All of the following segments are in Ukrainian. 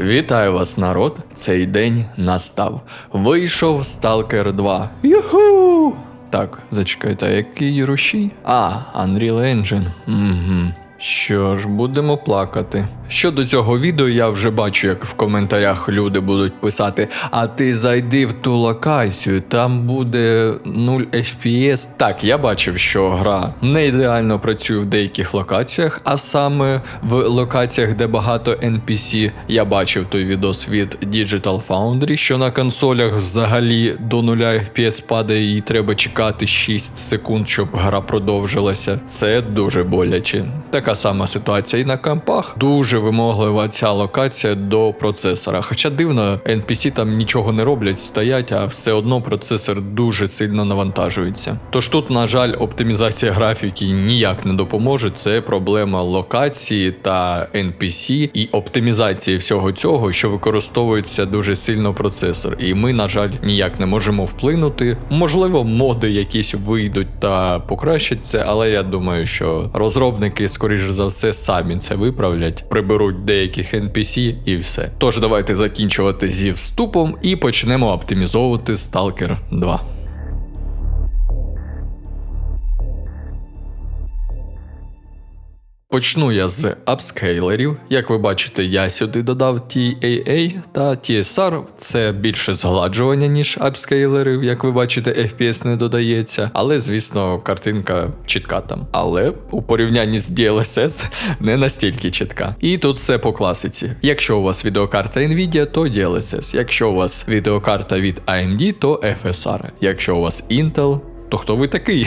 Вітаю вас, народ! Цей день настав. Вийшов Stalker 2. Юху! Так, зачекайте, а який рушій? А, Unreal Engine. Угу. Що ж, будемо плакати. Щодо цього відео, я вже бачу, як в коментарях люди будуть писати: а ти зайди в ту локацію, там буде 0 FPS. Так, я бачив, що гра не ідеально працює в деяких локаціях, а саме в локаціях, де багато NPC. Я бачив той відос від Digital Foundry, що на консолях взагалі до 0 FPS падає і треба чекати 6 секунд, щоб гра продовжилася. Це дуже боляче. Така сама ситуація і на кампах. Дуже вимоглива ця локація до процесора. Хоча дивно, NPC там нічого не роблять, стоять, а все одно процесор дуже сильно навантажується. Тож тут, на жаль, оптимізація графіки ніяк не допоможе. Це проблема локації та NPC і оптимізації всього цього, що використовується дуже сильно процесор. І ми, на жаль, ніяк не можемо вплинути. Можливо, моди якісь вийдуть та покращать це, але я думаю, що розробники, скоріш за все, самі це виправлять, приберуть деяких NPC і все. Тож давайте закінчувати зі вступом і почнемо оптимізовувати Stalker 2. Почну я з апскейлерів. Як ви бачите, я сюди додав TAA та TSR. Це більше згладжування, ніж апскейлерів. Як ви бачите, FPS не додається. Але, звісно, картинка чітка там. Але у порівнянні з DLSS не настільки чітка. І тут все по класиці. Якщо у вас відеокарта Nvidia, то DLSS. Якщо у вас відеокарта від AMD, то FSR. Якщо у вас Intel, то хто ви такий?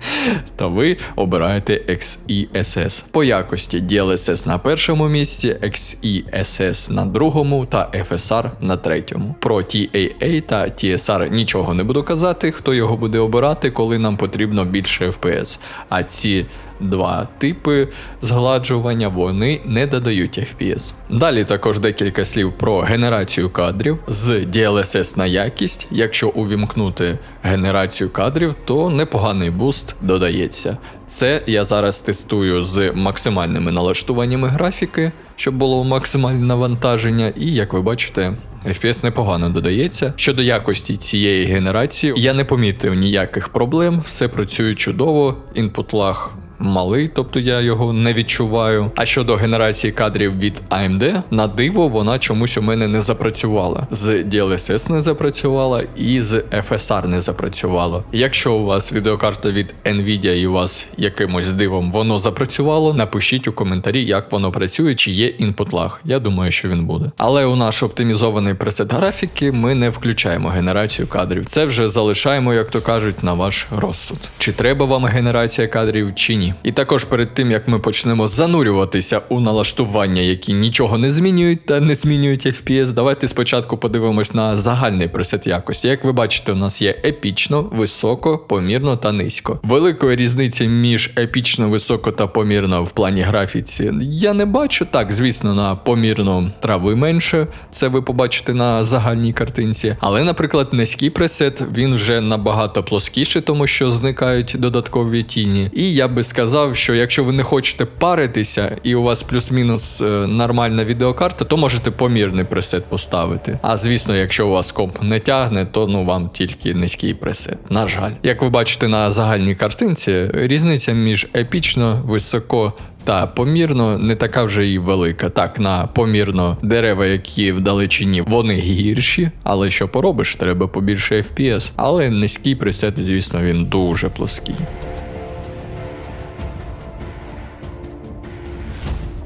Та ви обираєте XeSS. По якості DLSS на першому місці, XeSS на другому та FSR на третьому. Про TAA та TSR нічого не буду казати, хто його буде обирати, коли нам потрібно більше FPS. А ці два типи згладжування вони не додають FPS. Далі також декілька слів про генерацію кадрів з DLSS на якість. Якщо увімкнути генерацію кадрів, то непоганий буст додається. Це я зараз тестую з максимальними налаштуваннями графіки, щоб було максимальне навантаження, і як ви бачите. FPS непогано додається. Щодо якості цієї генерації, я не помітив ніяких проблем, все працює чудово, інпут лаг малий, тобто я його не відчуваю. А щодо генерації кадрів від AMD, на диво вона чомусь у мене не запрацювала. З DLSS не запрацювала і з FSR не запрацювала. Якщо у вас відеокарта від Nvidia і у вас якимось дивом воно запрацювало, напишіть у коментарі, як воно працює, чи є інпут лаг. Я думаю, що він буде. Але у наш оптимізований пресет графіки ми не включаємо генерацію кадрів. Це вже залишаємо, як то кажуть, на ваш розсуд. Чи треба вам генерація кадрів, чи ні. І також перед тим як ми почнемо занурюватися у налаштування, які нічого не змінюють та не змінюють FPS, давайте спочатку подивимось на загальний пресет якості. Як ви бачите, у нас є епічно, високо, помірно та низько. Великої різниці між епічно, високо та помірно в плані графіці я не бачу. Так, звісно, на помірно трави менше. Це ви побачите на загальній картинці. Але, наприклад, низький пресет він вже набагато плоскіший, тому що зникають додаткові тіні. І я би сказав, що якщо ви не хочете паритися і у вас плюс-мінус е, нормальна відеокарта, то можете помірний пресет поставити. А звісно, якщо у вас комп не тягне, то ну вам тільки низький пресет. На жаль, як ви бачите на загальній картинці, різниця між епічно, високо. Та помірно не така вже і велика. Так, на помірно дерева, які в далечині, вони гірші, але що поробиш, треба побільше FPS. Але низький пресет, звісно, він дуже плоский.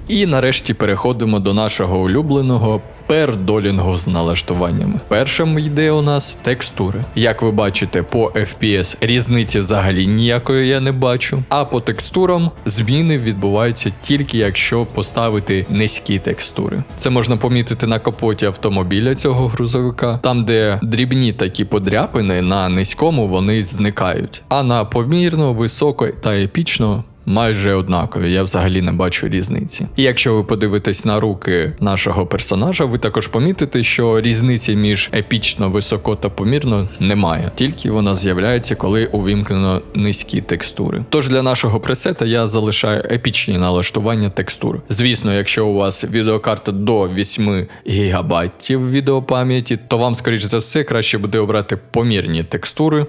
І нарешті переходимо до нашого улюбленого пердолінгу з налаштуваннями. Першим йде у нас текстури. Як ви бачите, по FPS різниці взагалі ніякої я не бачу. А по текстурам зміни відбуваються тільки якщо поставити низькі текстури. Це можна помітити на капоті автомобіля цього грузовика, там, де дрібні такі подряпини на низькому вони зникають. А на помірно, високо та епічно майже однакові, я взагалі не бачу різниці. І якщо ви подивитесь на руки нашого персонажа, ви також помітите, що різниці між епічно, високо та помірно немає, тільки вона з'являється, коли увімкнено низькі текстури. Тож для нашого пресета я залишаю епічні налаштування текстур. Звісно, якщо у вас відеокарта до 8 ГБ відеопам'яті, то вам, скоріш за все, краще буде обрати помірні текстури.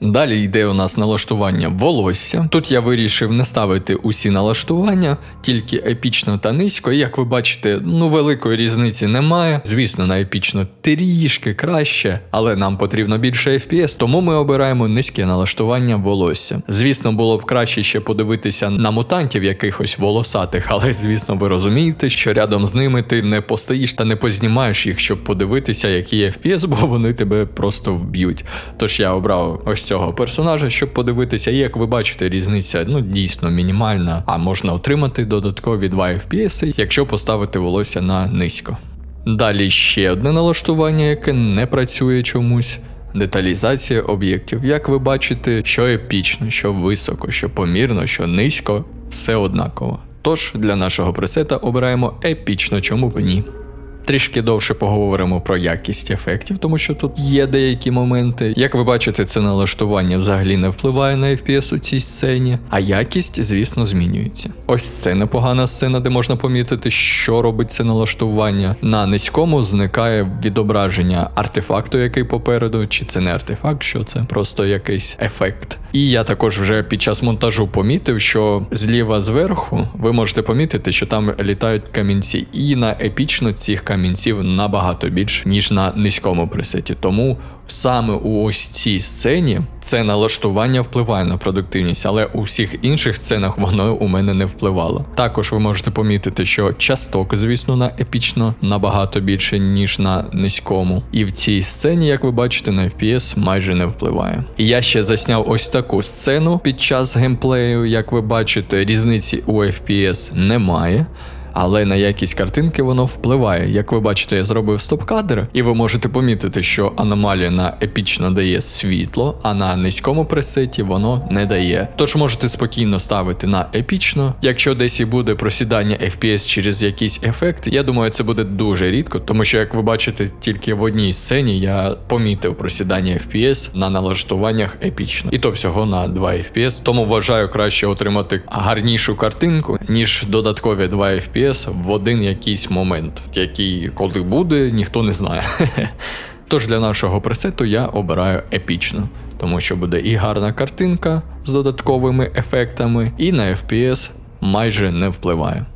Далі йде у нас налаштування волосся. Тут я вирішив не ставити усі налаштування, тільки епічно та низько. Як ви бачите, ну великої різниці немає. Звісно, на епічно трішки краще, але нам потрібно більше FPS, тому ми обираємо низьке налаштування волосся. Звісно, було б краще ще подивитися на мутантів якихось волосатих, але звісно, ви розумієте, що рядом з ними ти не постоїш та не познімаєш їх, щоб подивитися, який FPS, бо вони тебе просто вб'ють. Тож я обрав ось цього персонажа, щоб подивитися, як ви бачите, різниця ну дійсно мінімальна, а можна отримати додаткові 2 FPS, якщо поставити волосся на низько. Далі ще одне налаштування, яке не працює чомусь. Деталізація об'єктів. Як ви бачите, що епічно, що високо, що помірно, що низько, все однаково. Тож для нашого пресета обираємо епічно, чому б ні. Трішки довше поговоримо про якість ефектів, тому що тут є деякі моменти. Як ви бачите, це налаштування взагалі не впливає на FPS у цій сцені, а якість, звісно, змінюється. Ось це непогана сцена, де можна помітити, що робить це налаштування. На низькому зникає відображення артефакту, який попереду, чи це не артефакт, що це просто якийсь ефект. І я також вже під час монтажу помітив, що зліва зверху ви можете помітити, що там літають камінці, і на епічно цих камінців набагато більше, ніж на низькому пресеті. Тому саме у ось цій сцені це налаштування впливає на продуктивність, але у всіх інших сценах воно у мене не впливало. Також ви можете помітити, що часток, звісно, на епічно набагато більше, ніж на низькому. І в цій сцені, як ви бачите, на FPS майже не впливає. Я ще засняв ось таку сцену під час геймплею. Як ви бачите, різниці у FPS немає. Але на якість картинки воно впливає. Як ви бачите, я зробив стоп-кадр, і ви можете помітити, що аномалія на епічно дає світло, а на низькому пресеті воно не дає. Тож можете спокійно ставити на епічно. Якщо десь і буде просідання FPS через якийсь ефект, я думаю, це буде дуже рідко, тому що, як ви бачите, тільки в одній сцені я помітив просідання FPS на налаштуваннях епічно. І то всього на 2 FPS. Тому вважаю краще отримати гарнішу картинку, ніж додаткові 2 FPS в один якийсь момент, який коли буде, ніхто не знає. Тож для нашого пресету я обираю епічно, тому що буде і гарна картинка з додатковими ефектами, і на FPS майже не впливає.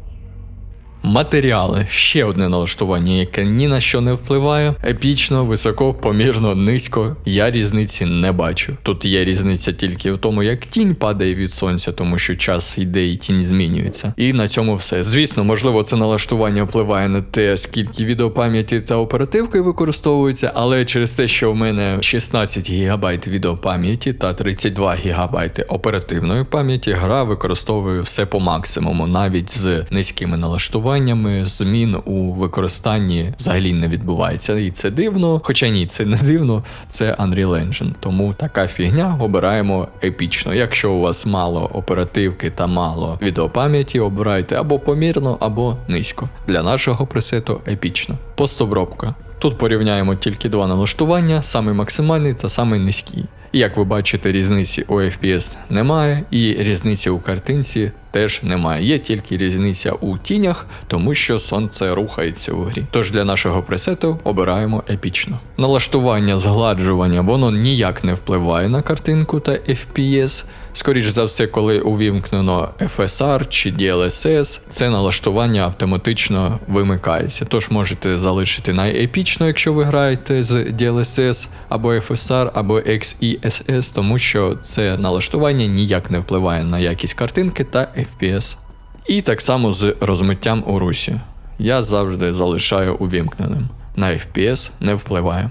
Матеріали ще одне налаштування, яке ні на що не впливає. Епічно, високо, помірно, низько. Я різниці не бачу. Тут є різниця тільки в тому, як тінь падає від сонця, тому що час йде і тінь змінюється. І на цьому все. Звісно, можливо, це налаштування впливає на те, скільки відеопам'яті та оперативки використовується, але через те, що в мене 16 ГБ відеопам'яті та 32 ГБ оперативної пам'яті, гра використовує все по максимуму, навіть з низькими налаштуваннями налаштуваннями змін у використанні взагалі не відбувається. І це дивно. Хоча ні, це не дивно, це Unreal Engine. Тому така фігня обираємо епічно. Якщо у вас мало оперативки та мало відеопам'яті, обирайте або помірно, або низько. Для нашого пресету епічно. Постобробка. Тут порівняємо тільки два налаштування: самий максимальний та самий низький. Як ви бачите, різниці у FPS немає, і різниці у картинці теж немає. Є тільки різниця у тінях, тому що сонце рухається у грі. Тож для нашого пресету обираємо епічно. Налаштування згладжування воно ніяк не впливає на картинку та FPS. Скоріш за все, коли увімкнено FSR чи DLSS, це налаштування автоматично вимикається. Тож можете залишити на епічно, якщо ви граєте з DLSS або FSR, або XESS, тому що це налаштування ніяк не впливає на якість картинки та FPS. І так само з розмиттям у русі. Я завжди залишаю увімкненим. На FPS не впливає.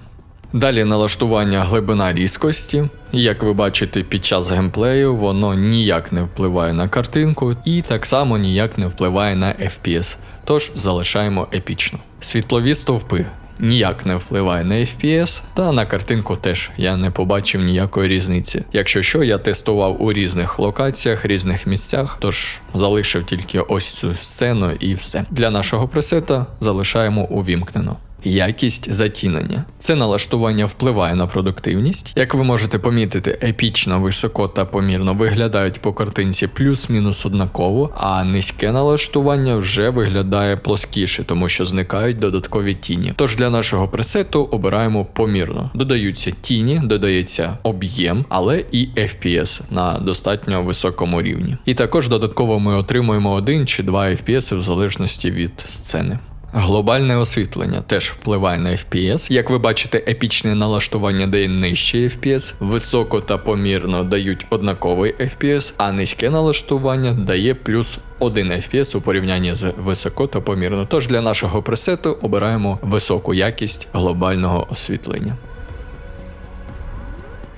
Далі налаштування глибина різкості. Як ви бачите під час геймплею, воно ніяк не впливає на картинку і так само ніяк не впливає на FPS. Тож залишаємо епічно. Світлові стовпи. Ніяк не впливає на FPS, та на картинку теж я не побачив ніякої різниці. Якщо що, я тестував у різних локаціях, різних місцях, тож залишив тільки ось цю сцену і все. Для нашого пресета залишаємо увімкнено. Якість затінення. Це налаштування впливає на продуктивність. Як ви можете помітити, епічно, високо та помірно виглядають по картинці плюс-мінус однаково, а низьке налаштування вже виглядає плоскіше, тому що зникають додаткові тіні. Тож для нашого пресету обираємо помірно. Додаються тіні, додається об'єм, але і FPS на достатньо високому рівні. І також додатково ми отримуємо 1 чи 2 FPS в залежності від сцени. Глобальне освітлення теж впливає на FPS. Як ви бачите, епічне налаштування дає нижчий FPS, високо та помірно дають однаковий FPS, а низьке налаштування дає плюс 1 FPS у порівнянні з високо та помірно. Тож для нашого пресету обираємо високу якість глобального освітлення.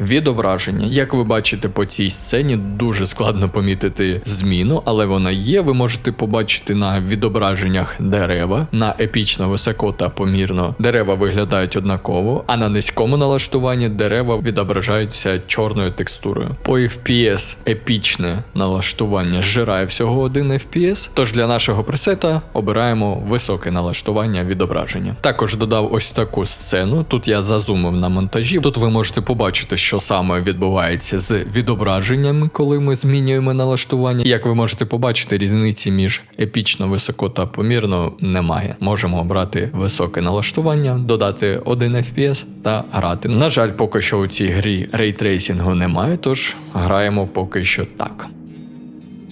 Відображення, як ви бачите по цій сцені, дуже складно помітити зміну, але вона є. Ви можете побачити на відображеннях дерева на епічно високо та помірно. Дерева виглядають однаково, а на низькому налаштуванні дерева відображаються чорною текстурою. По FPS епічне налаштування зжирає всього 1 FPS, тож для нашого пресета обираємо високе налаштування відображення. Також додав ось таку сцену. Тут я зазумив на монтажі. Тут ви можете побачити, що саме відбувається з відображеннями, коли ми змінюємо налаштування. Як ви можете побачити, різниці між епічно, високо та помірно немає. Можемо обрати високе налаштування, додати 1 FPS та грати. На жаль, поки що у цій грі рейтрейсінгу немає, тож граємо поки що так.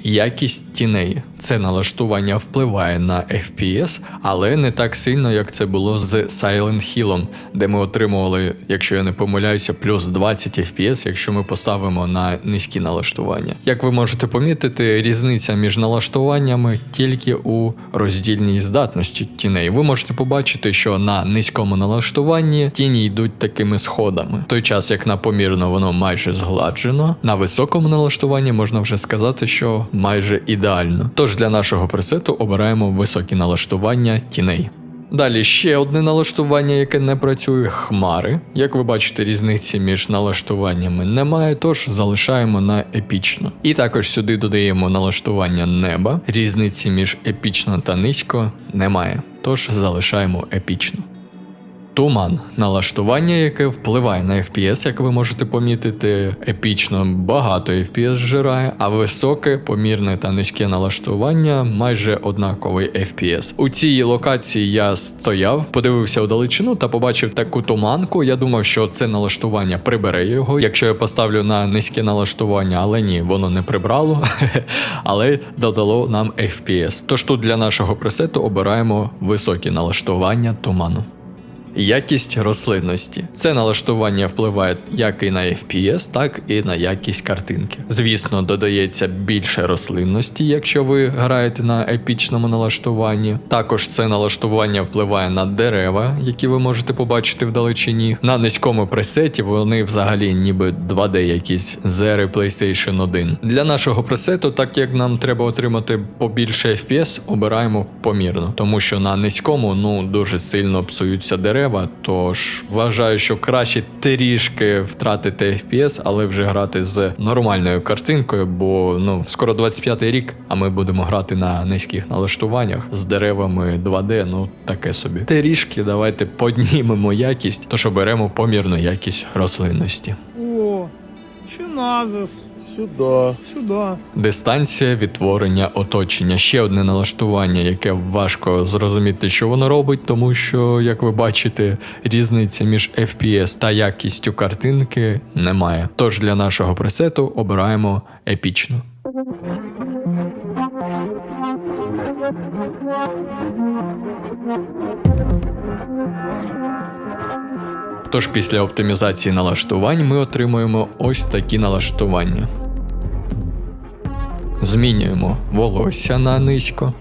Якість тіней. Це налаштування впливає на FPS, але не так сильно, як це було з Silent Hill, де ми отримували, якщо я не помиляюся, плюс 20 FPS, якщо ми поставимо на низькі налаштування. Як ви можете помітити, різниця між налаштуваннями тільки у роздільній здатності тіней. Ви можете побачити, що на низькому налаштуванні тіні йдуть такими сходами. В той час, як на помірно воно майже згладжено, на високому налаштуванні можна вже сказати, що майже ідеально. Тож для нашого пресету обираємо високі налаштування тіней. Далі ще одне налаштування, яке не працює хмари. Як ви бачите, різниці між налаштуваннями немає, тож залишаємо на епічно. І також сюди додаємо налаштування неба. Різниці між епічно та низько немає, тож залишаємо епічно. Туман налаштування, яке впливає на FPS, як ви можете помітити, епічно багато FPS зжирає, а високе, помірне та низьке налаштування майже однаковий FPS. У цій локації я стояв, подивився вдалечину та побачив таку туманку. Я думав, що це налаштування прибере його, якщо я поставлю на низьке налаштування, але ні, воно не прибрало, але додало нам FPS. Тож тут для нашого пресету обираємо високі налаштування туману. Якість рослинності. Це налаштування впливає як і на FPS, так і на якість картинки. Звісно, додається більше рослинності, якщо ви граєте на епічному налаштуванні. Також це налаштування впливає на дерева, які ви можете побачити вдалечині. На низькому пресеті вони взагалі ніби 2D якісь з ери PlayStation 1. Для нашого пресету, так як нам треба отримати побільше FPS, обираємо помірно, тому що на низькому ну дуже сильно псуються дерева дерева, тож вважаю, що краще трішки втратити FPS, але вже грати з нормальною картинкою, бо ну скоро 25-й рік, а ми будемо грати на низьких налаштуваннях з деревами 2D, ну таке собі. Трішки давайте поднімемо якість, тож оберемо помірну якість рослинності. Чи? Сюди. Сюда. Дистанція відтворення оточення. Ще одне налаштування, яке важко зрозуміти, що воно робить, тому що, як ви бачите, різниці між FPS та якістю картинки немає. Тож для нашого пресету обираємо епічну. Тож після оптимізації налаштувань ми отримуємо ось такі налаштування. Змінюємо волосся на низько.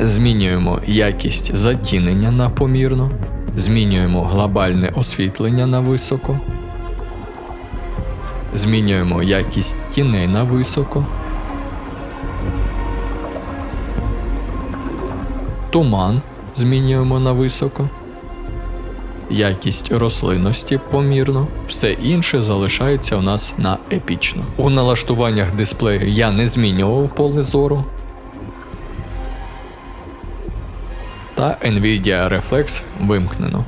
Змінюємо якість затінення на помірно. Змінюємо глобальне освітлення на високо. Змінюємо якість тіней на високо. Туман змінюємо на високо. Якість рослинності помірно, все інше залишається у нас на епічно. У налаштуваннях дисплею я не змінював поле зору. Та Nvidia Reflex вимкнено.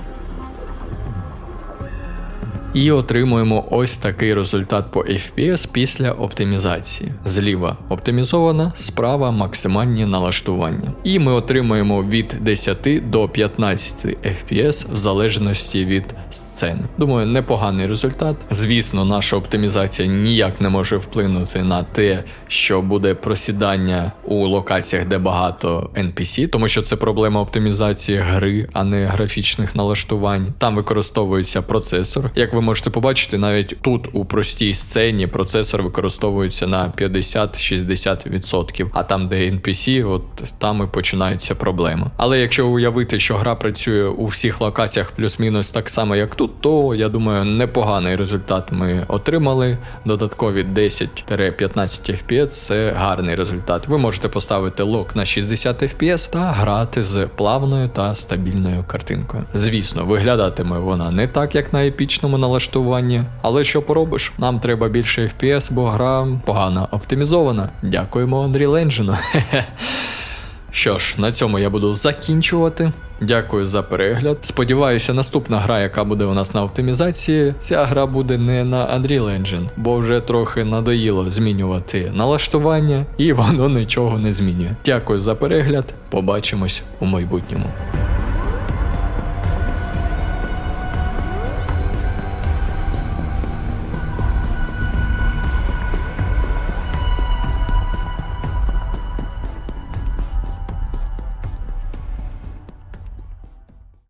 І отримуємо ось такий результат по FPS після оптимізації. Зліва оптимізована, справа максимальні налаштування. І ми отримуємо від 10 до 15 FPS в залежності від сцени. Думаю, непоганий результат. Звісно, наша оптимізація ніяк не може вплинути на те, що буде просідання у локаціях, де багато NPC, тому що це проблема оптимізації гри, а не графічних налаштувань. Там використовується процесор. Як ви можете побачити, навіть тут у простій сцені процесор використовується на 50-60%, а там, де NPC, от там і починаються проблеми. Але якщо уявити, що гра працює у всіх локаціях плюс-мінус так само, як тут, то я думаю, непоганий результат ми отримали. Додаткові 10-15 FPS це гарний результат. Ви можете поставити лок на 60 FPS та грати з плавною та стабільною картинкою. Звісно, виглядатиме вона не так, як на епічному налаштуванні, але що поробиш? Нам треба більше FPS, бо гра погано оптимізована. Дякуємо Unreal Engine. Що ж, на цьому я буду закінчувати. Дякую за перегляд. Сподіваюся, наступна гра, яка буде у нас на оптимізації, ця гра буде не на Unreal Engine, бо вже трохи надоїло змінювати налаштування, і воно нічого не змінює. Дякую за перегляд. Побачимось у майбутньому.